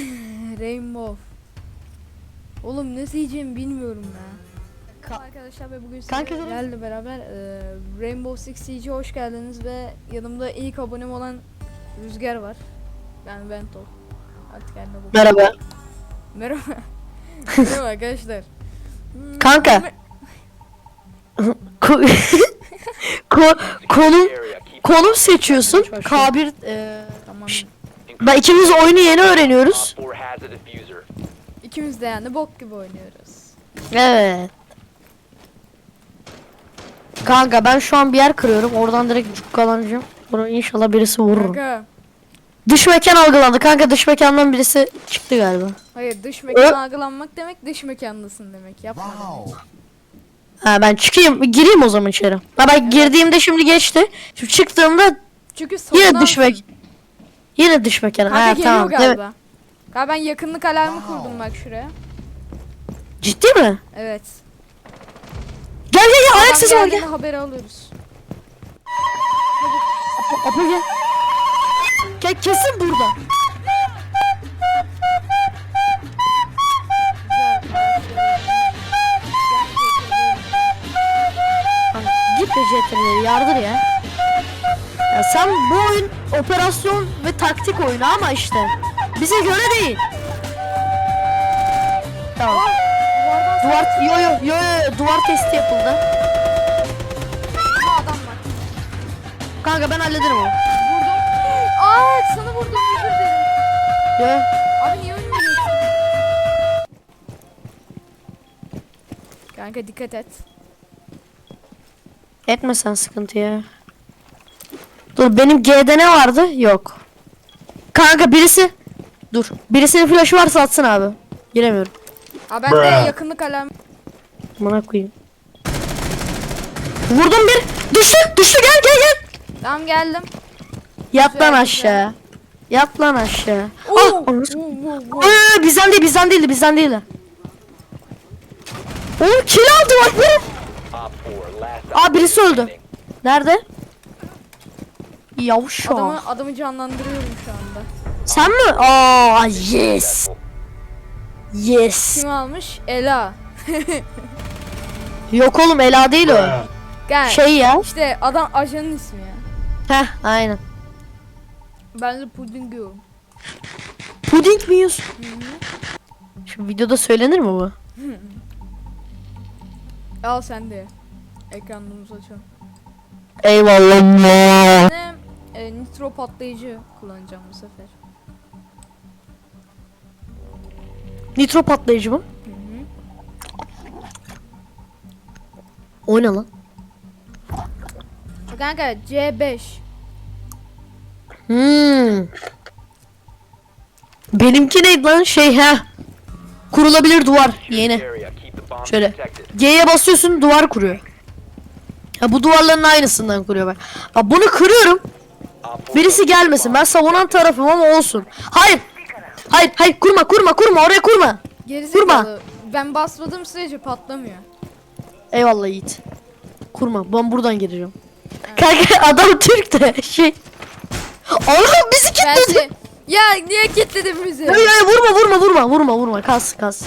Rainbow. Oğlum ne diyeceğimi bilmiyorum ya. Ka- Arkadaşlar ve bugün Kanka- sizlerle beraber e, Rainbow Six Siege'e hoş geldiniz ve yanımda ilk abonem olan Rüzgar var. Ben Ventol. Artık kendine bak. Merhaba. Merhaba. Merhaba arkadaşlar. Hmm, Kanka. Ko- Ko- konum konum seçiyorsun. K1 e. ben ikimiz oyunu yeni öğreniyoruz. İkimiz de yani bok gibi oynuyoruz. Evet. Kanka ben şu an bir yer kırıyorum. Oradan direkt cukkalanacağım. Sonra inşallah birisi vurur. Kanka. Dış mekan algılandı. Kanka dış mekandan birisi çıktı galiba. Hayır dış mekan algılanmak demek dış mekandasın demek. Yapma demek. Ha ben çıkayım. Gireyim o zaman içeri. Ha ben girdiğimde şimdi geçti. Şimdi çıktığımda Çünkü yine dış mekan. Yine dış mekan. Kanka Ha geliyor tamam. galiba. Evet. Galiba ben yakınlık alarmı kurdum bak şuraya. Ciddi mi? Evet. Gel gel gel ayak Adam sesi var geldiğinde gel. haberi alıyoruz. Apo gel. Gel kesin burada. Kanka, Git be CTRL'leri yardır ya. Ya sen bu oyun operasyon ve taktik oyunu ama işte bize göre değil. Tamam. Duvar yo yo yo yo duvar testi yapıldı. adam var. Kanka ben hallederim onu. Vurdum. Aa sana vurdum özür dilerim. Yo. Abi niye ölmüyorsun? Kanka dikkat et. Etme sen sıkıntı ya. Dur benim G'de ne vardı? Yok. Kanka birisi Dur. Birisinin flaşı varsa atsın abi. Giremiyorum. Aa ben de yakınlık alarmı. Bana koyayım. Vurdum bir. Düştü. Düştü gel gel gel. Tamam geldim. Yat lan güzel. aşağı. Yat lan aşağı. Oo, Ah, oo, bizden değil bizden değildi bizden değildi. Oğlum kill aldı bak benim. Aa birisi öldü. Nerede? Yavşak. Adamı, adamı canlandırıyorum şu anda. Sen mi? Aa yes. Yes. Kim almış? Ela. Yok oğlum Ela değil o. Gel. Şey ya. İşte adam ajanın ismi ya. Heh aynen. Ben de puding yiyorum. Puding mi yiyorsun? Şu videoda söylenir mi bu? Al sen de. Ekranımızı açalım. Eyvallah. Ne? E, nitro patlayıcı kullanacağım bu sefer. Nitro patlayıcı mı? Hı hı. O ne lan? Kanka C5. Hmm. Benimki neydi lan? Şey ha. Kurulabilir duvar. Yeni. Şöyle. G'ye basıyorsun duvar kuruyor. Ya bu duvarların aynısından kuruyor bak. Ya bunu kırıyorum. Birisi gelmesin. Ben savunan tarafım ama olsun. Hayır. Hayır, hayır kurma, kurma, kurma. Oraya kurma. Gerizekalı. Ben basmadığım sürece patlamıyor. Eyvallah Yiğit. Kurma. Ben buradan gireceğim. Kanka adam Türk de şey. Allah bizi kilitledi. Gerçi ya niye kilitledin bizi? Hayır hayır vurma vurma vurma vurma vurma kas kas.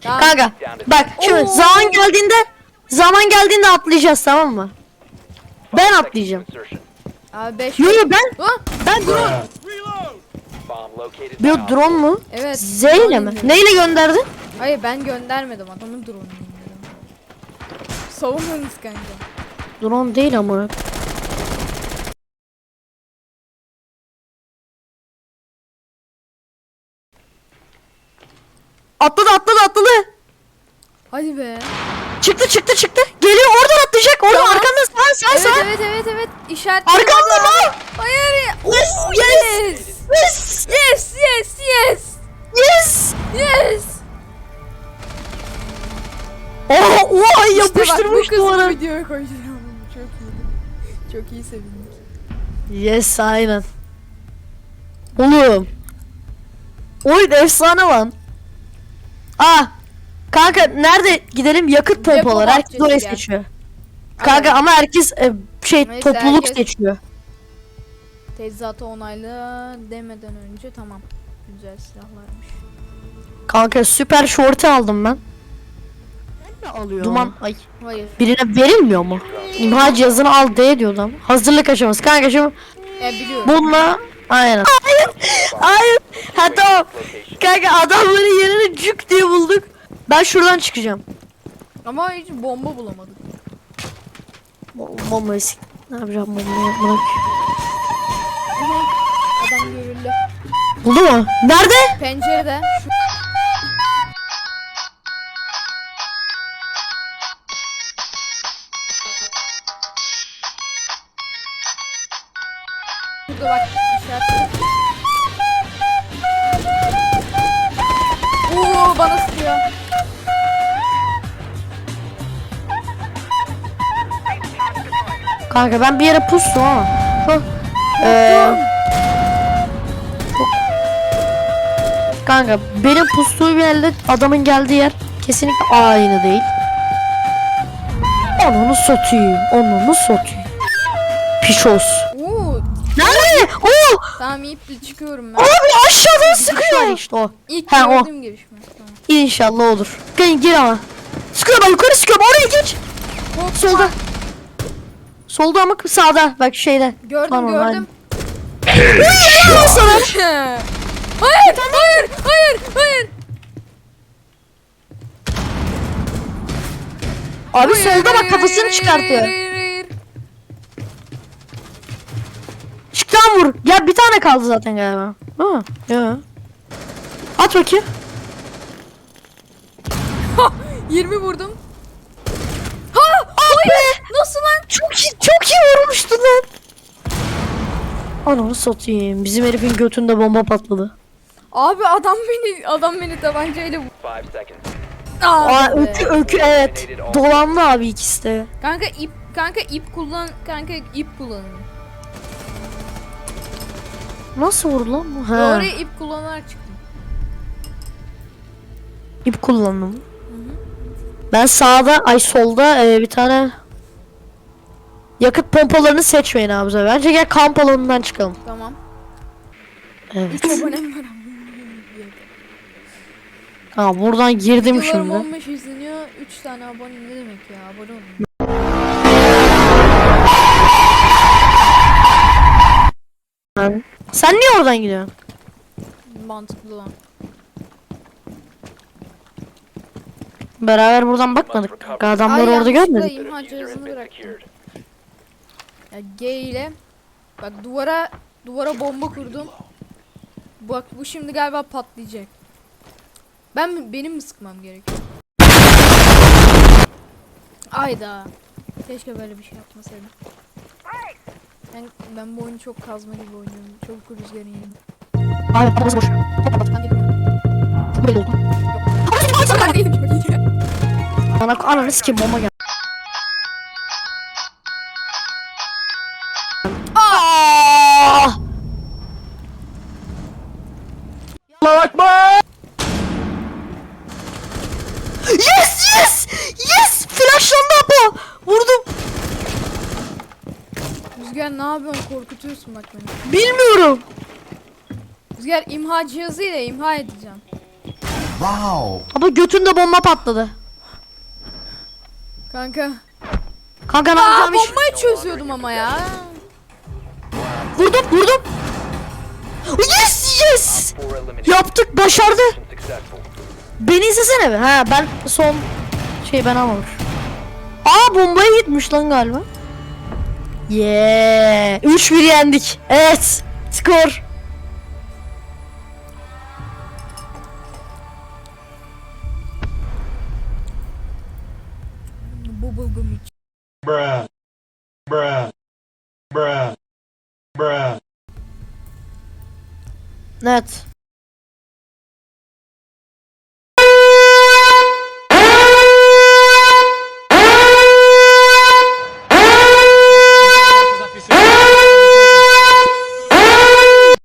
Tamam. Kanka bak şimdi Oo. zaman geldiğinde zaman geldiğinde atlayacağız tamam mı? Ben atlayacağım. Abi 5. Yo yo ben Oh, ben drone. Bir drone mu? evet. Z ile mi? indirdim. Neyle gönderdin? Hayır ben göndermedim adamın drone'unu indirdim. Savunmanız kanka. Drone değil ama. Atladı atladı atladı. Hadi be. Çıktı çıktı çıktı. Geliyor oradan atlayacak. Oradan Tamam. arkanda sağ sağ Evet sağ. evet evet evet. İşaret. Arkamda mı? Hayır. Oo, yes. yes. Yes. Yes yes yes. Yes. Yes. Oha oha İşte bak bu yapıştırmış duvara. videoya koyacağım. Çok iyiydi. Çok iyi sevindik. Yes aynen. Oğlum. Oyun efsane lan. Aa. Kanka nerede gidelim yakıt Depo pompaları herkes bahçesi oraya gel. seçiyor. Kanka Aynen. ama herkes e, şey Neyse, topluluk herkes- seçiyor. Teçhizatı onayla demeden önce tamam. güzel silahlarmış. Kanka süper short'u aldım ben. alıyor. Duman ay Hayır. birine verilmiyor mu? İmha cihazını al D diyor adam. Hazırlık aşaması. Kanka şimdi E biliyorum. bununla aynen. Hayır. Hayır. Ha tamam. Kanka adamların yerini cük diye bulduk. Ben şuradan çıkacağım. Ama hiç bomba bulamadık. Bo- Bombayı sik. Ne yapacağım bombayı yapmadan. Aha. Adam görüldü. Buldu mu? Nerede? Pencerede. Şu... Kanka ben bir yere pustum ama. Ee, Kanka benim pustuğum yerde adamın geldiği yer kesinlikle aynı değil. Onu satayım. Onu satayım. Pişos. Oo Nerede? Oo! tamam iple çıkıyorum ben. Abi aşağıdan sıkıyor. İşte o. İlk Ha, o. Tamam. İnşallah olur. Gel gir ama. Sıkıyorum ben yukarı sıkıyorum oraya geç. Hop, Solda. Solda ama sağda. Bak şeyde. Gördüm Tamam, gördüm. Sana. hayır, hayır, hayır, hayır. Abi Hayır, solda bak hayır, kafasını hayır, çıkartıyor. Hayır, hayır, hayır. Çık lan vur. Ya bir tane kaldı zaten galiba. Ha, ya. At bakayım. 20 vurdum. Nasıl lan? Çok iyi, çok iyi vurmuştun lan. Ananı satayım. Bizim herifin götünde bomba patladı. Abi adam beni adam beni tabancayla vurdu. Seconds. Aa, ökü ökü evet. Dolandı abi ikisi de. Kanka ip kanka ip kullan kanka ip kullanın. Nasıl vurdu lan bu? Ha. Oraya ip kullanarak çıktım. İp kullandım. Ben sağda ay solda e, bir tane yakıt pompalarını seçmeyin abi. bize. Bence gel kamp alanından çıkalım. Tamam. Evet. 3 abonem var. Ha buradan girdim Videolarım şimdi. 15 izleniyor. 3 tane abone ne demek ya? Abone olun. Ben- Sen niye oradan gidiyorsun? Mantıklı lan. Beraber buradan bakmadık. Adamları Ay, orada yanlışlıkla görmedik. imha cihazını bıraktım. secured. Ya G ile bak duvara duvara bomba kurdum. Bak bu şimdi galiba patlayacak. Ben benim mi sıkmam gerekiyor? Ayda. Keşke böyle bir şey yapmasaydım. Ben, ben bu oyunu çok kazma gibi oynuyorum. Çabuk rüzgarın yerinde. Kafası boş. Değilim. Böyle oldu. Ananı sikeyim bomba geldi. Yes yes yes flashlandı Apo vurdum Rüzgar ne yapıyorsun? Korkutuyorsun bak beni. bilmiyorum Rüzgar imha cihazıyla imha edeceğim. Wow. Ama götünde bomba patladı Kanka. Kanka ne Aa yapacağım hiç bombayı çözüyordum ama ya. vurdum vurdum Yes yes yaptık başardı. Beni izlesene be. Ha ben son şey ben almamış. Aa bombaya gitmiş lan galiba. Yeah. 3-1 yendik. Evet. Skor. Bubblegum iç. Bruh. Bruh. Bruh. Bruh. Evet.